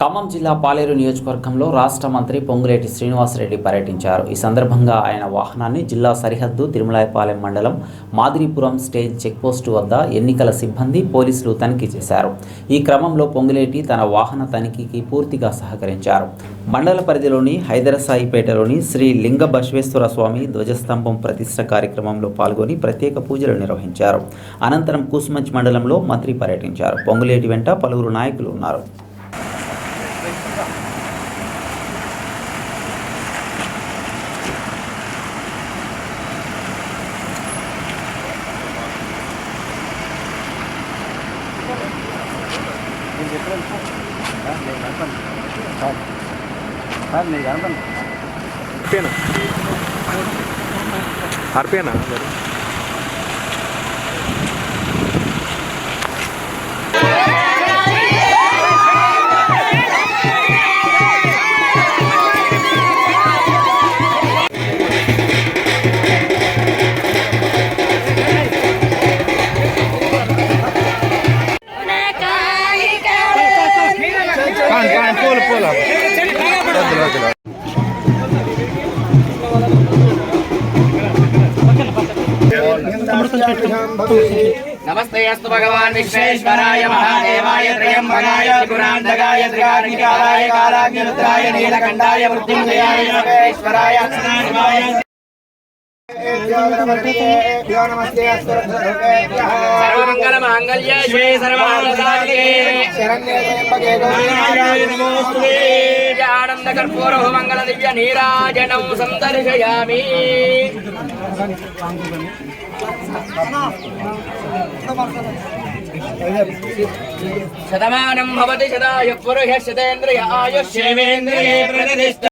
ఖమ్మం జిల్లా పాలేరు నియోజకవర్గంలో రాష్ట్ర మంత్రి పొంగులేటి శ్రీనివాసరెడ్డి పర్యటించారు. ఈ సందర్భంగా ఆయన వాహనాన్ని జిల్లా సరిహద్దు తిరుమలాయపాలెం మండలం మాదిరిపురం స్టేజ్ చెక్పోస్టు వద్ద ఎన్నికల సిబ్బంది పోలీసులు తనిఖీ చేశారు. ఈ క్రమంలో పొంగులేటి తన వాహన తనిఖీకి పూర్తిగా సహకరించారు. మండల పరిధిలోని హైదరసాయిపేటలోని శ్రీ లింగ బసవేశ్వర స్వామి ధ్వజస్తంభం ప్రతిష్ట కార్యక్రమంలో పాల్గొని ప్రత్యేక పూజలు నిర్వహించారు. అనంతరం కూసుమంచి మండలంలో మంత్రి పర్యటించారు. పొంగులేటి వెంట పలువురు నాయకులు ఉన్నారు. పేనా అర్పేనా అర్పేనా नमस्ते अस्तु भगवान् विश्वेश्वराय महादेवाय त्र्यम्बकाय त्रिपुरान्तकाय त्रिकारणिकालाय कालाग्निरुद्राय नीलकण्ठाय मृत्युञ्जयाय नमस्तेश्वराय सदाशिवाय सर्वमङ्गलमाङ्गल्ये श्री सर्वानसादिके नमोऽस्तुते ఆనందకర్పూరహుమంగళ దివ్య నీరాజనం సందర్శయామి. శతమానం భవతి శతాయ పురుష శతేంద్రియ ఆయుష్యేంద్రియ ప్రతిష్ట